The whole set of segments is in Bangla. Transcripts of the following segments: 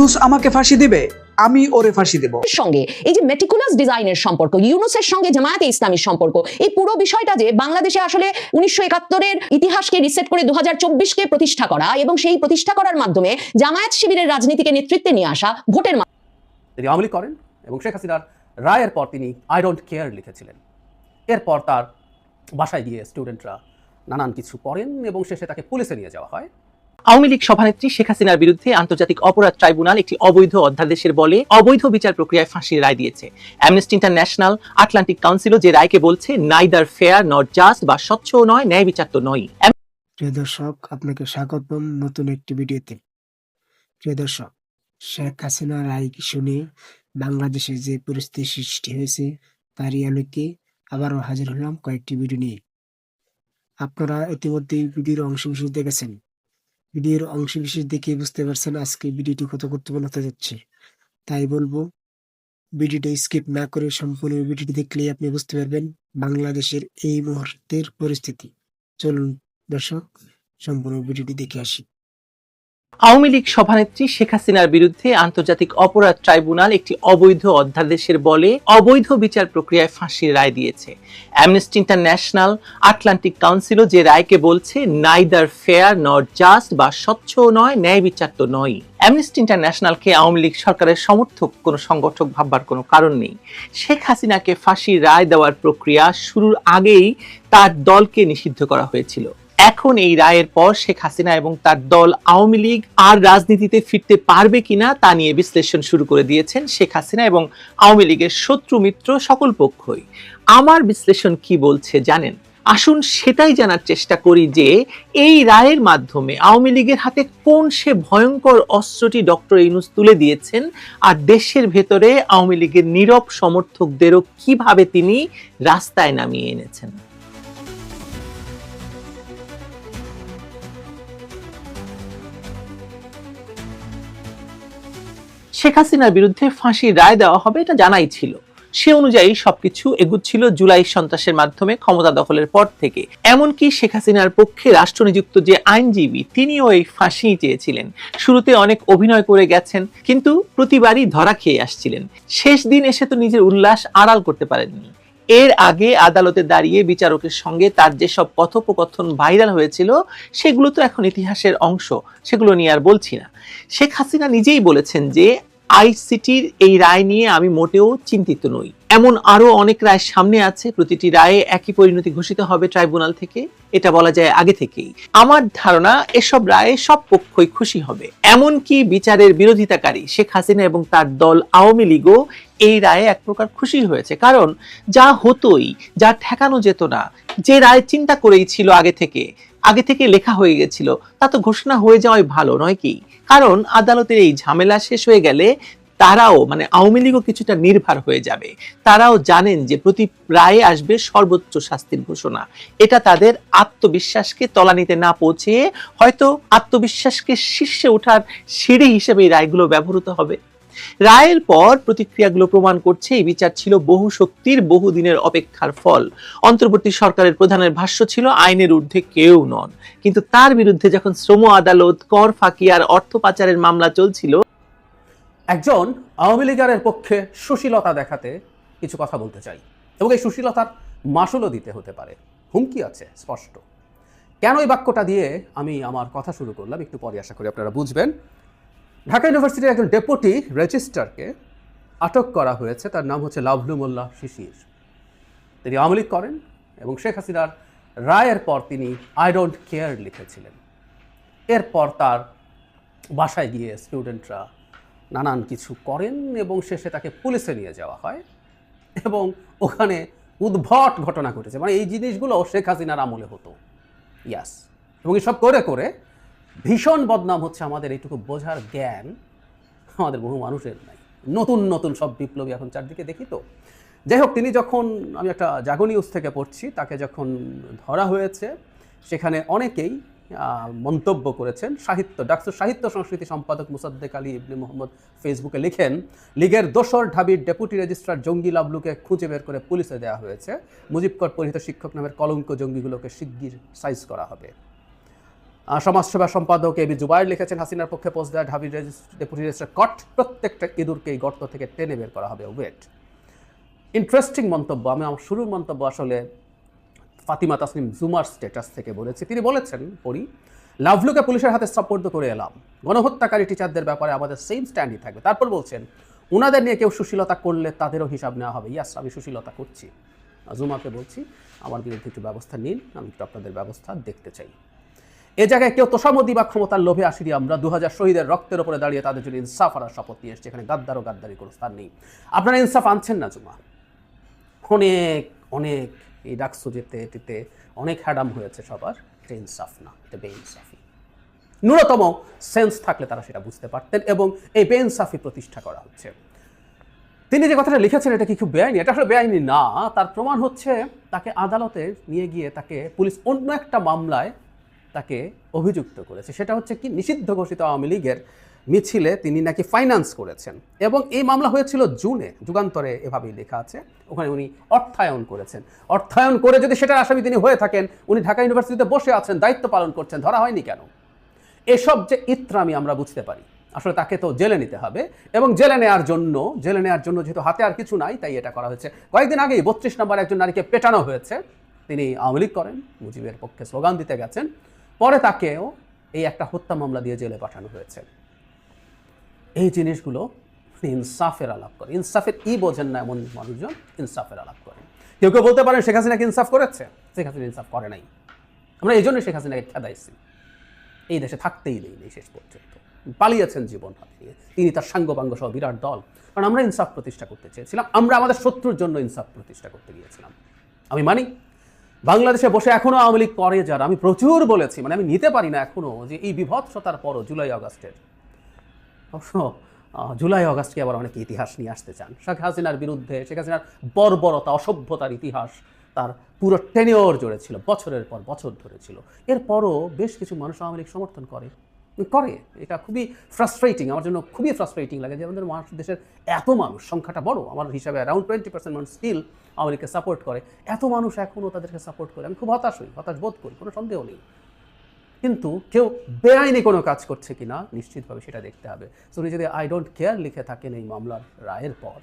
ইউনুস আমাকে ফাঁসি দিবে আমি ওরে ফাঁসি দেব। সঙ্গে এই যে মেটিকুলাস ডিজাইনের সম্পর্ক ইউনুসের সঙ্গে জামায়াতে ইসলামীর সম্পর্ক এই পুরো বিষয়টা যে বাংলাদেশে আসলে উনিশশো একাত্তরের ইতিহাসকে রিসেট করে দু চব্বিশকে প্রতিষ্ঠা করা এবং সেই প্রতিষ্ঠা করার মাধ্যমে জামায়াত শিবিরের রাজনীতিকে নেতৃত্বে নিয়ে আসা ভোটের তিনি আওয়ামী লীগ করেন এবং শেখ হাসিনার রায়ের পর তিনি আই ডোন্ট কেয়ার লিখেছিলেন। এরপর তার বাসায় গিয়ে স্টুডেন্টরা নানান কিছু পড়েন এবং শেষে তাকে পুলিশে নিয়ে যাওয়া হয়। আওয়ামী লীগ সভানেত্রী শেখ হাসিনার বিরুদ্ধে আন্তর্জাতিক অপরাধ ট্রাইব্যুনাল একটি অবৈধ অধ্যাদেশের বলে অবৈধ বিচার প্রক্রিয়ায় ফাঁসির রায় দিয়েছে। অ্যামনেস্টি ইন্টারন্যাশনাল আটলান্টিক কাউন্সিলও যে রায়কে বলছে নাইদার ফেয়ার নট জাস্ট বা স্বচ্ছ নয়, ন্যায় বিচার তো নয় প্রিয় দর্শক, আপনাকে স্বাগতম নতুন একটি ভিডিওতে। প্রিয় দর্শক, শেখ হাসিনা রায় শুনে বাংলাদেশে যে পরিস্থিতি সৃষ্টি হয়েছে, তারই আলোকে আবারও হাজির হলাম কয়েকটি ভিডিও নিয়ে। আপনারা ইতিমধ্যে ভিডিওর অংশ দেখেছেন। ভিডিওর অংশ বিশেষ দেখে বুঝতে পারছেন আজকে ভিডিওটি কত গুরুত্বপূর্ণ হতে যাচ্ছে। তাই বলব, ভিডিওটা স্কিপ না করে সম্পূর্ণ ভিডিওটি দেখলেই আপনি বুঝতে পারবেন বাংলাদেশের এই মুহূর্তের পরিস্থিতি। চলুন দর্শক, সম্পূর্ণ ভিডিওটি দেখে আসি। আওয়ামী লীগ সভানেত্রী শেখ হাসিনার বিরুদ্ধে আন্তর্জাতিক অপরাধ ট্রাইব্যুনাল একটি অবৈধ অধ্যাদেশের বলে অবৈধ বিচার প্রক্রিয়ায় ফাঁসির রায় দিয়েছে। অ্যামনেস্টি ইন্টারন্যাশনাল আটলান্টিক কাউন্সিলও যে রায়কে বলছে নাইদার ফেয়ার নট জাস্ট বা স্বচ্ছও নয়, ন্যায় বিচার তো নয় অ্যামনেস্টি ইন্টারন্যাশনালকে আওয়ামী লীগ সরকারের সমর্থক, কোনো সংগঠক ভাববার কোনো কারণ নেই। শেখ হাসিনাকে ফাঁসির রায় দেওয়ার প্রক্রিয়া শুরুর আগেই তার দলকে নিষিদ্ধ করা হয়েছিল। এখন এই রায়ের পর শেখ হাসিনা এবং তার দল আওয়ামী লীগ আর রাজনীতিতে ফিরতে পারবে কিনা তা নিয়ে বিশ্লেষণ শুরু করে দিয়েছেন শেখ হাসিনা এবং আওয়ামী লীগের শত্রু মিত্র সকল পক্ষই। আমার বিশ্লেষণ কি বলছে জানেন? আসুন সেটাই জানার চেষ্টা করি যে এই রায়ের মাধ্যমে আওয়ামী লীগের হাতে কোন সে ভয়ঙ্কর অস্ত্রটি ডক্টর ইউনুস তুলে দিয়েছেন আর দেশের ভেতরে আওয়ামী লীগের নীরব সমর্থকদেরও কীভাবে তিনি রাস্তায় নামিয়ে এনেছেন? শেখ হাসিনার বিরুদ্ধে ফাঁসির রায় দেওয়া হবে এটা জানাই ছিল। সে অনুযায়ী সবকিছু এগুচ্ছিল জুলাই সন্ত্রাসের মাধ্যমে ক্ষমতা দখলের পর থেকে। এমনকি শেখ হাসিনার পক্ষে রাষ্ট্রনিযুক্ত যে আইনজীবী, তিনিও এই ফাঁসি চেয়েছিলেন। শুরুতে অনেক অভিনয় করে গেছেন, কিন্তু প্রতিবারই ধরা খেয়ে আসছিলেন। শেষ দিন এসে তো নিজের উল্লাস আড়াল করতে পারেননি। এর আগে আদালতে দাঁড়িয়ে বিচারকের সঙ্গে তার যেসব কথোপকথন ভাইরাল হয়েছিল, সেগুলো তো এখন ইতিহাসের অংশ, সেগুলো নিয়ে আর বলছি না। শেখ হাসিনা নিজেই বলেছেন যে আইসিটির এই রায় নিয়ে আমি মোটেও চিন্তিত নই। এমন আরও অনেক রায় সামনে আছে, প্রতিটি রায়ে একই পরিণতি ঘোষিত হবে ট্রাইব্যুনাল থেকে, এটা বলা যায় আগে থেকেই। আমার ধারণা, এসব রায়ে সব পক্ষই খুশি হবে। এমনকি বিচারের বিরোধিতাকারী শেখ হাসিনা এবং তার দল আওয়ামী লীগও এই রায়ে এক প্রকার খুশি হয়েছে। কারণ যা হতোই, যা ঠেকানো যেত না, যে রায় চিন্তা করেই ছিল আগে থেকে আগে থেকে লেখা হয়ে গেছিল। তা তো ঘোষণা হয়ে যাওয়াই ভালো, নয় কি? কারণ আদালতের এই ঝামেলা শেষ হয়ে গেলে তারাও মানে আওয়ামী লীগও কিছুটা নির্ভর হয়ে যাবে। তারাও জানেন যে প্রতি রায়ে আসবে সর্বোচ্চ শাস্তির ঘোষণা। এটা তাদের আত্মবিশ্বাসকে তলানিতে না পৌঁছে হয়তো আত্মবিশ্বাসকে শীর্ষে ওঠার সিঁড়ি হিসেবে এই রায়গুলো ব্যবহৃত হবে। রায়ের পর প্রতিক্রিয়াগুলো প্রমাণ করছে, এই বিচার ছিল বহু শক্তির, বহু দিনের অপেক্ষার ফল। অন্তর্বর্তী সরকারের প্রধানের ভাষ্য ছিল, আইনের ঊর্ধ্বে কেউ নন। কিন্তু তার বিরুদ্ধে যখন শ্রম আদালত, কর ফাঁকি আর অর্থ পাচারের মামলা চলছিল, একজন আওয়ামী লীগারের পক্ষে সুশীলতা দেখাতে কিছু কথা বলতে চাই। এবং এই সুশীলতার মাসুলও দিতে হতে পারে। হুমকি আছে, স্পষ্ট। কেন এই বাক্যটা দিয়ে আমি আমার কথা শুরু করলাম? একটু পরে আশা করি আপনারা বুঝবেন। ঢাকা ইউনিভার্সিটির একজন ডেপুটি রেজিস্ট্রারকে আটক করা হয়েছে। তার নাম হচ্ছে লাভলু মোল্লা শিশির। তিনি আওয়ামী লীগ করেন এবং শেখ হাসিনার রায়ের পর তিনি আই ডোন্ট কেয়ার লিখেছিলেন। এরপর তার বাসায় গিয়ে স্টুডেন্টরা নানান কিছু করেন এবং শেষে তাকে পুলিশে নিয়ে যাওয়া হয় এবং ওখানে উদ্ভট ঘটনা ঘটেছে। মানে এই জিনিসগুলো শেখ হাসিনার আমলে হতো। ইয়াস এবং এসব করে করে ভীষণ বদনাম হচ্ছে আমাদের, এইটুকু বোঝার জ্ঞান আমাদের বহু মানুষের নাই। নতুন নতুন সব বিপ্লবী এখন চারদিকে দেখি তো। যাই হোক, তিনি যখন, আমি একটা জাগো নিউজ থেকে পড়ছি, তাকে যখন ধরা হয়েছে, সেখানে অনেকেই মন্তব্য করেছেন। সাহিত্য ডাকসুর সাহিত্য সংস্কৃতি সম্পাদক মুসাদ্দেক আলী ইবনে মোহাম্মদ ফেসবুকে লিখেন, লীগের দোসর ঢাবির ডেপুটি রেজিস্ট্রার জঙ্গি লাবলুকে খুঁজে বের করে পুলিশে দেওয়া হয়েছে। মুজিবকর পরিহিত শিক্ষক নামের কলঙ্ক জঙ্গিগুলোকে শিগগির সাইজ করা হবে। সমাজসেবা সম্পাদক এবি জুবাইর লিখেছেন, হাসিনার পক্ষে পোস্ট দেওয়া ঢাবি ডেপুটি রেজিস্ট্রার কট প্রত্যেকটা ইঁদুরকে এই গর্ত থেকে টেনে বের করা হবে। ওয়েট। ইন্টারেস্টিং মন্তব্য। আমি আমার শুরুর মন্তব্য আসলে ফাতিমা তাসনিম জুমার স্ট্যাটাস থেকে বলেছি। তিনি বলেছেন, পড়ি, লাভলুকে পুলিশের হাতে সাপোর্ট করে এলাম। গণহত্যাকারী টিচারদের ব্যাপারে আমাদের সেম স্ট্যান্ডই থাকবে। তারপর বলছেন ওনাদের নিয়ে কেউ সুশীলতা করলে তাদেরও হিসাব নেওয়া হবে। ইয়াস, আমি সুশীলতা করছি। জুমাকে বলছি, আমার বিরুদ্ধে একটু ব্যবস্থা নিন, আমি একটু আপনাদের ব্যবস্থা দেখতে চাই। এ জায়গায় কেউ তোষামদি বা ক্ষমতার লোভে আসিনি আমরা। দু হাজার শহীদের রক্তের উপরে দাঁড়িয়ে তাদের জন্য ইনসাফ আনার শপথ নিয়ে এসছে। এখানে গাদ্দার ও গাদ্দারি কোনো স্থান নেই। আপনারা ইনসাফ আনছেন না, জুমা? অনেক অনেক এই ডাকসু যেতে টিতে অনেক হ্যাডাম হয়েছে সবার। এটা ইনসাফ না, এটা বেইনসাফি। ন্যূনতম সেন্স থাকলে তারা সেটা বুঝতে পারতেন এবং এই বেইনসাফি প্রতিষ্ঠা করা হচ্ছে। তিনি যে কথাটা লিখেছেন, এটা কি খুব বেআইনি? এটা আসলে বেআইনি না। তার প্রমাণ হচ্ছে, তাকে আদালতে নিয়ে গিয়ে তাকে পুলিশ অন্য একটা মামলায় তাকে অভিযুক্ত করেছে। সেটা হচ্ছে কি, নিষিদ্ধ ঘোষিত আওয়ামী লীগের মিছিলে তিনি নাকি ফাইন্যান্স করেছেন এবং এই মামলা হয়েছিল জুনে, যুগান্তরে এভাবেই লেখা আছে। ওখানে উনি অর্থায়ন করেছেন। অর্থায়ন করে যদি সেটার আসামি তিনি হয়ে থাকেন, উনি ঢাকা ইউনিভার্সিটিতে বসে আছেন, দায়িত্ব পালন করছেন, ধরা হয়নি কেন? এসব যে ইত্রামি আমরা বুঝতে পারি। আসলে তাকে তো জেলে নিতে হবে এবং জেলে নেওয়ার জন্য, জেলে নেওয়ার জন্য যেহেতু হাতে আর কিছু নাই, তাই এটা করা হয়েছে। কয়েকদিন আগেই বত্রিশ নম্বর একজন নারীকে পেটানো হয়েছে। তিনি আওয়ামী লীগ করেন, মুজিবের পক্ষে স্লোগান দিতে গেছেন। পরে তাকেও এই একটা হত্যা মামলা দিয়ে জেলে পাঠানো হয়েছে। এই জিনিসগুলো ইনসাফের আলাপ করে। ইনসাফের ই বোঝেন না এমন মানুষজন, ইনসাফের আলাপ করেন কেউ কেউ বলতে পারেন শেখ হাসিনাকে ইনসাফ করেছে, শেখ হাসিনা ইনসাফ করে নাই। আমরা এই জন্যই শেখ হাসিনাকে খেদাইছি এই দেশে থাকতেই দেয়নি শেষ পর্যন্ত। পালিয়েছেন জীবন হারিয়ে তিনি তার সাঙ্গপাঙ্গ সহ বিরাট দল। কারণ আমরা ইনসাফ প্রতিষ্ঠা করতে চেয়েছিলাম। আমরা আমাদের শত্রুর জন্য ইনসাফ প্রতিষ্ঠা করতে গিয়েছিলাম। আমি মানি বাংলাদেশে বসে এখনও আওয়ামী লীগ করে যারা, আমি প্রচুর বলেছি মানে আমি নিতে পারি না এখনও যে এই বিভৎসতার পরও জুলাই আগস্টের। অবশ্য জুলাই আগস্টকে আবার অনেকে ইতিহাস নিয়ে আসতে চান। শেখ হাসিনার বিরুদ্ধে, শেখ হাসিনার বর্বরতা, অসভ্যতার ইতিহাস তার পুরো টেনিওর জুড়ে ছিল, বছরের পর বছর ধরে ছিল। এরপরও বেশ কিছু মানুষ আওয়ামী লীগ সমর্থন করে। করে। এটা খুবই ফ্রাস্ট্রেটিং আমার জন্য খুবই ফ্রাস্ট্রেটিং লাগে যে আমাদের দেশের এত মানুষ, সংখ্যাটা বড়, আমার হিসাবে অ্যারাউন্ড টোয়েন্টি পার্সেন্ট মানুষ স্টিল লীগকে সাপোর্ট করে। এত মানুষ এখনও তাদেরকে সাপোর্ট করে। আমি খুব হতাশ হই, হতাশ বোধ করি, কোনো সন্দেহ নেই। কিন্তু কেউ বেআইনি কোনো কাজ করছে কিনা নিশ্চিতভাবে সেটা দেখতে হবে। সো উনি যদি আই ডোন্ট কেয়ার লিখে থাকেন এই মামলার রায়ের পর,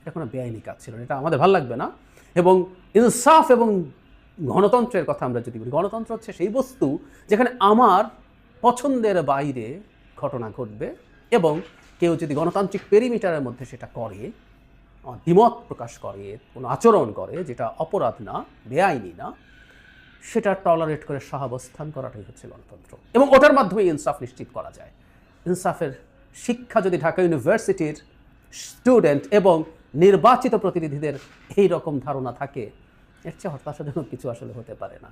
এটা কোনো বেআইনি কাজ ছিল না। এটা আমাদের ভালো লাগবে না। এবং ইনসাফ এবং গণতন্ত্রের কথা আমরা যদি বলি, গণতন্ত্র হচ্ছে সেই বস্তু যেখানে আমার পছন্দের বাইরে ঘটনা ঘটবে এবং কেউ যদি গণতান্ত্রিক পেরিমিটারের মধ্যে সেটা করে দ্বিমত প্রকাশ করে, কোনো আচরণ করে, যেটা অপরাধ না, বেআইনি না, সেটা টলারেট করে সহাবস্থান করাটাই হচ্ছে গণতন্ত্র। এবং ওটার মাধ্যমে ইনসাফ নিশ্চিত করা যায়। ইনসাফের শিক্ষা যদি ঢাকা ইউনিভার্সিটির স্টুডেন্ট এবং নির্বাচিত প্রতিনিধিদের এই রকম ধারণা থাকে, এর চেয়ে হতাশাজনক কিছু আসলে হতে পারে না।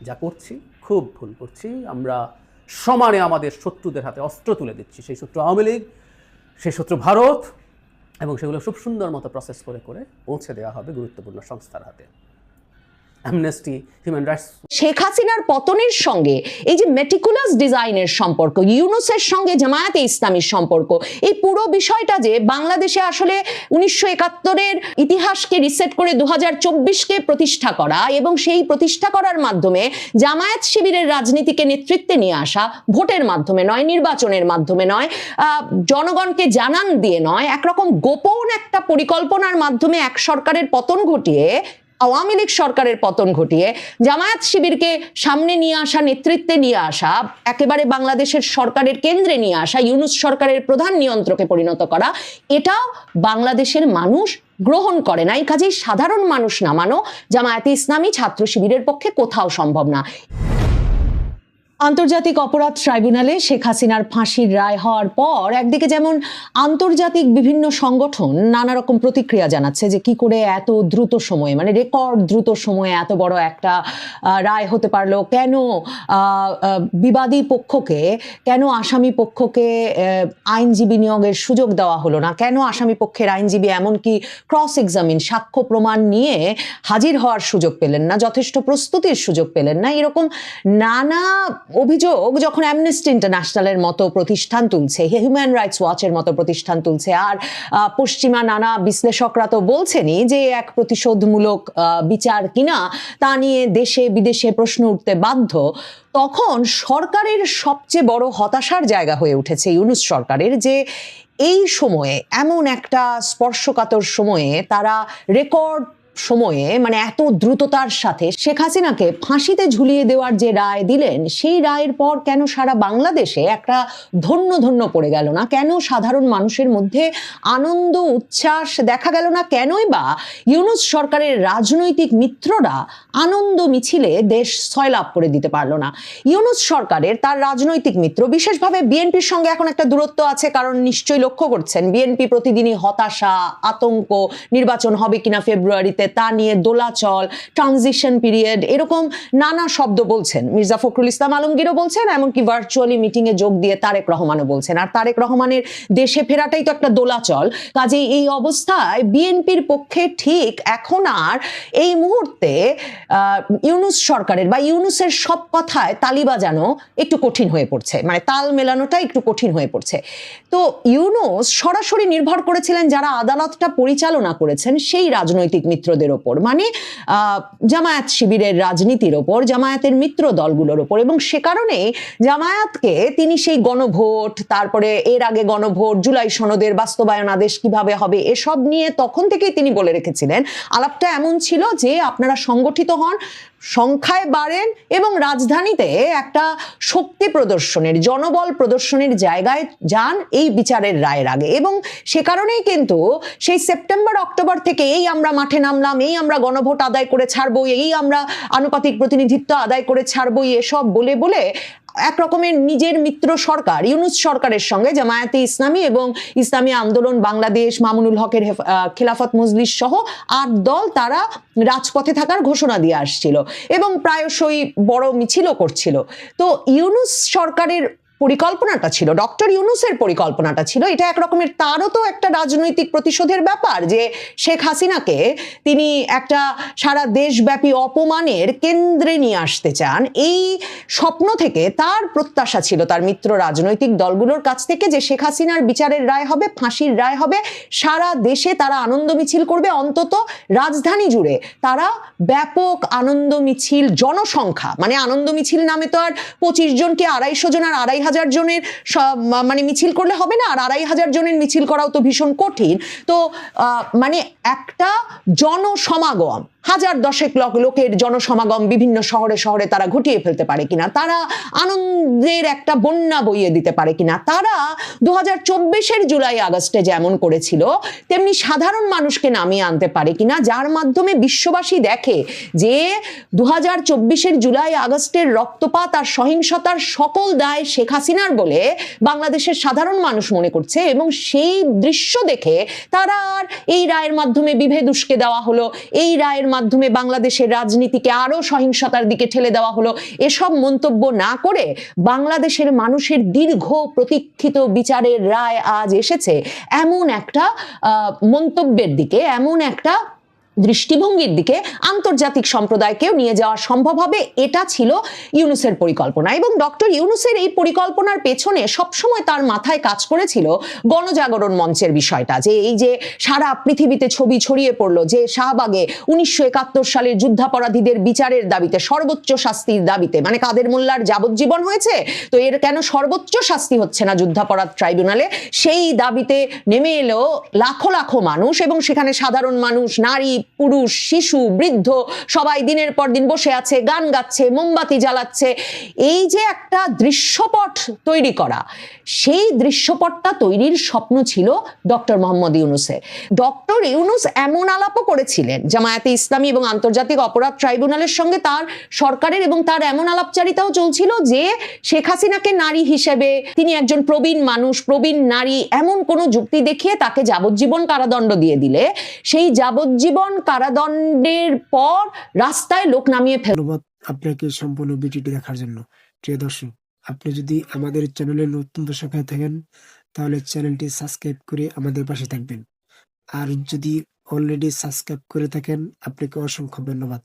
যা করছি, খুব ভুল করছি। আমরা সমানে আমাদের শত্রুদের হাতে অস্ত্র তুলে দিচ্ছি। সেই শত্রু আওয়ামী লীগ, সেই শত্রু ভারত, এবং সেগুলো খুব সুন্দর মতো প্রসেস করে করে পৌঁছে দেওয়া হবে গুরুত্বপূর্ণ সংস্থার হাতে। অ্যামনেস্টি হিউম্যান রাইটস শেখ হাসিনার পতনের সঙ্গে এই যে মেটিকুলাস ডিজাইনের সম্পর্ক, ইউনুসের সঙ্গে জামায়াতে ইসলামীর সম্পর্ক, এই পুরো বিষয়টা যে বাংলাদেশে আসলে উনিশশো একাত্তরের ইতিহাসকে রিসেট করে দু হাজার চব্বিশকে প্রতিষ্ঠা করা এবং সেই প্রতিষ্ঠা করার মাধ্যমে জামায়াত শিবিরের রাজনীতিকে নেতৃত্বে নিয়ে আসা ভোটের মাধ্যমে নয়, নির্বাচনের মাধ্যমে নয় জনগণকে জানান দিয়ে নয়, একরকম গোপন একটা পরিকল্পনার মাধ্যমে এক সরকারের পতন ঘটিয়ে আওয়ামী লীগ সরকারের পতন ঘটিয়ে জামায়াত শিবিরকে সামনে নিয়ে আসা, নেতৃত্বে নিয়ে আসা, একেবারে বাংলাদেশের সরকারের কেন্দ্রে নিয়ে আসা, ইউনুস সরকারের প্রধান নিয়ন্ত্রকে পরিণত করা, এটাও বাংলাদেশের মানুষ গ্রহণ করে না। এই কাজেই সাধারণ মানুষ নামানো জামায়াতে ইসলামী ছাত্র শিবিরের পক্ষে কোথাও সম্ভব না। আন্তর্জাতিক অপরাধ ট্রাইব্যুনালে শেখ হাসিনার ফাঁসির রায় হওয়ার পর একদিকে যেমন আন্তর্জাতিক বিভিন্ন সংগঠন নানা রকম প্রতিক্রিয়া জানাচ্ছে যে কি করে এত দ্রুত সময়ে মানে রেকর্ড দ্রুত সময়ে এত বড় একটা রায় হতে পারল, কেন বিবাদী পক্ষকে, কেন আসামি পক্ষকে আইনজীবী নিয়োগের সুযোগ দেওয়া হলো না? কেন আসামি পক্ষের আইনজীবী এমনকি ক্রস এক্সামিন সাক্ষ্য প্রমাণ নিয়ে হাজির হওয়ার সুযোগ পেলেন না? যথেষ্ট প্রস্তুতির সুযোগ পেলেন না? এরকম নানা অভিযোগ, যখন অ্যামনেস্টি ইন্টারন্যাশনালের মতো প্রতিষ্ঠান তুলছে হিউম্যান রাইটস ওয়াচের মতো প্রতিষ্ঠান তুলছে, আর পশ্চিমা নানা বিশ্লেষকরা তো বলছেনই যে এক প্রতিশোধমূলক বিচার কিনা তা নিয়ে দেশে বিদেশে প্রশ্ন উঠতে বাধ্য, তখন সরকারের সবচেয়ে বড় হতাশার জায়গা হয়ে উঠেছে ইউনুস সরকারের যে এই সময়ে এমন একটা স্পর্শকাতর সময়ে তারা রেকর্ড সময়ে মানে এত দ্রুততার সাথে শেখ হাসিনাকে ফাঁসিতে ঝুলিয়ে দেওয়ার যে রায় দিলেন, সেই রায়ের পর কেন সারা বাংলাদেশে একটা ধন্য ধন্য পড়ে গেল না? কেন সাধারণ মানুষের মধ্যে আনন্দ, উচ্ছ্বাস দেখা গেল না? কেনই বা ইউনুস সরকারের রাজনৈতিক মিত্ররা আনন্দ মিছিলে দেশ সয়লাভ করে দিতে পারল না? ইউনুস সরকারের তার রাজনৈতিক মিত্র, বিশেষভাবে বিএনপির সঙ্গে এখন একটা দূরত্ব আছে, কারণ নিশ্চয়ই লক্ষ্য করছেন, বিএনপি প্রতিদিনই হতাশা, আতঙ্ক, নির্বাচন হবে কিনা ফেব্রুয়ারিতে তা নিয়ে দোলাচল ট্রানজিশন পিরিয়ড এরকম নানা শব্দ বলছেন। মির্জা ফখরুল ইসলাম আলমগীরও বলছেন, এমনকি ভার্চুয়ালি মিটিংয়ে যোগ দিয়ে তারেক রহমানও বলছেন। আর তারেক রহমানের দেশে ফেরাটাই তো একটা দোলাচল। কাজেই এই অবস্থায় বিএনপির পক্ষে ঠিক এখন আর এই মুহূর্তে ইউনুস সরকারের বা ইউনুসের সব কথায় তালি বাজানো একটু কঠিন হয়ে পড়ছে। মানে তাল মেলানোটা একটু কঠিন হয়ে পড়ছে। তো ইউনুস সরাসরি নির্ভর করেছিলেন যারা আদালতটা পরিচালনা করেছেন সেই রাজনৈতিক মিত্রদের ওপর মানে জামায়াত শিবিরের রাজনীতির ওপর, জামায়াতের মিত্র দলগুলোর ওপর, এবং সে কারণে জামায়াতকে তিনি সেই গণভোট, তারপরে এর আগে গণভোট, জুলাই সনদের বাস্তবায়ন আদেশ কীভাবে হবে, এসব নিয়ে তখন থেকেই তিনি বলে রেখেছিলেন। আলাপটা এমন ছিল যে, আপনারা সংগঠিত হন সংখ্যায় বাড়েন এবং রাজধানীতে একটা শক্তি প্রদর্শনের, জনবল প্রদর্শনের জায়গায় যান এই বিচারের রায়ের আগে। এবং সে কারণেই কিন্তু সেই সেপ্টেম্বর, অক্টোবর থেকে এই আমরা মাঠে নামলাম, এই আমরা গণভোট আদায় করে ছাড়বো, এই আমরা আনুপাতিক প্রতিনিধিত্ব আদায় করে ছাড়বো, এসব বলে বলে এক রকমের নিজের মিত্র সরকার, ইউনুস সরকারের সঙ্গে জামায়াতে ইসলামী এবং ইসলামী আন্দোলন, বাংলাদেশ, মামুনুল হকের খেলাফত মজলিস সহ আট দল তারা রাজপথে থাকার ঘোষণা দিয়ে আসছিল এবং প্রায়শই বড় মিছিলও করছিল। তো ইউনুস সরকারের পরিকল্পনাটা ছিল, ডক্টর ইউনুসের পরিকল্পনাটা ছিল, এটা এক রকমের তারও তো একটা রাজনৈতিক প্রতিশোধের ব্যাপার যে শেখ হাসিনাকে তিনি একটা সারা দেশব্যাপী অপমানের কেন্দ্রে নিয়ে আসতে চান। এই স্বপ্ন থেকে তার প্রত্যাশা ছিল, তার মিত্র রাজনৈতিক দলগুলোর কাছ থেকে যে শেখ হাসিনার বিচারের রায় হবে, ফাঁসির রায় হবে, সারা দেশে তারা আনন্দ মিছিল করবে, অন্তত রাজধানী জুড়ে তারা ব্যাপক আনন্দ মিছিল, জনসংখ্যা মানে আনন্দ মিছিল নামে তো আর পঁচিশ জনকে আড়াইশো জন আর আড়াই হাজার জনের মানে মিছিল করলে হবে না, আর আড়াই হাজার জনের মিছিল করাও তো ভীষণ কঠিন। তো মানে একটা জনসমাগম হাজার দশেক লোক লোকের জনসমাগম বিভিন্ন শহরে শহরে তারা ঘটিয়ে ফেলতে পারে কিনা, তারা আনন্দের একটা বন্যা বইয়ে দিতে পারে কিনা, তারা দু হাজার চব্বিশের জুলাই আগস্টে যেমন করেছিল, তেমনি সাধারণ মানুষকে নামিয়ে আনতে পারে কিনা, যার মাধ্যমে বিশ্ববাসী দেখে যে দু হাজার চব্বিশের জুলাই আগস্টের রক্তপাত আর সহিংসতার সকল দায় শেখ হাসিনার বলে বাংলাদেশের সাধারণ মানুষ মনে করছে এবং সেই দৃশ্য দেখে তারা আর এই রায়ের মাধ্যমে বিভেদ উস্কে দেওয়া হলো, এই রায়ের মাধ্যমে বাংলাদেশের রাজনীতিকে আরও সহিংসতার দিকে ঠেলে দেওয়া হলো। এসব মন্তব্য না করে বাংলাদেশের মানুষের দীর্ঘ প্রতীক্ষিত বিচারের রায় আজ এসেছে। এমন একটা মন্তব্যের দিকে, এমন একটা দৃষ্টিভঙ্গির দিকে আন্তর্জাতিক সম্প্রদায়কেও নিয়ে যাওয়া সম্ভব হবে, এটা ছিল ইউনুসের পরিকল্পনা। এবং ডক্টর ইউনুসের এই পরিকল্পনার পেছনে সবসময় তার মাথায় কাজ করেছিল গণজাগরণ মঞ্চের বিষয়টা, যে এই যে সারা পৃথিবীতে ছবি ছড়িয়ে পড়ল, যে শাহবাগে উনিশশো একাত্তর সালের যুদ্ধাপরাধীদের বিচারের দাবিতে, সর্বোচ্চ শাস্তির দাবিতে মানে কাদের মোল্লার যাবজ্জীবন হয়েছে, তো এর কেন সর্বোচ্চ শাস্তি হচ্ছে না যুদ্ধাপরাধ ট্রাইব্যুনালে? সেই দাবিতে নেমে এলো লাখো লাখো মানুষ এবং সেখানে সাধারণ মানুষ, নারী পুরুষ, শিশু, বৃদ্ধ, সবাই দিনের পর দিন বসে আছে, গান গাচ্ছে, মোমবাতি জ্বালাচ্ছে। এই যে একটা দৃশ্যপট তৈরি করা, সেই দৃশ্যপটটা তৈরির স্বপ্ন ছিল ডক্টর মোহাম্মদ ইউনুসের। ডক্টর ইউনুস এমন আলাপও করেছিলেন, জামায়াতে ইসলামী এবং আন্তর্জাতিক অপরাধ ট্রাইব্যুনালের সঙ্গে তার সরকারের এবং তার এমন আলাপচারিতাও চলছিল যে শেখ হাসিনাকে নারী হিসেবে, তিনি একজন প্রবীণ মানুষ, প্রবীণ নারী এমন কোনো যুক্তি দেখিয়ে তাকে যাবজ্জীবন কারাদণ্ড দিয়ে দিলে, সেই যাবজ্জীবন কারাদণ্ডের পর রাস্তায় লোক নামিয়ে ফেল আপনাকে সম্পূর্ণ ভিডিওটি দেখার জন্য। প্রিয় দর্শক, আপনি যদি আমাদের চ্যানেলে নতুন দর্শক হয়ে থাকেন, তাহলে চ্যানেলটি সাবস্ক্রাইব করে আমাদের পাশে থাকবেন। আর যদি অলরেডি সাবস্ক্রাইব করে থাকেন, আপনাকে অসংখ্য ধন্যবাদ।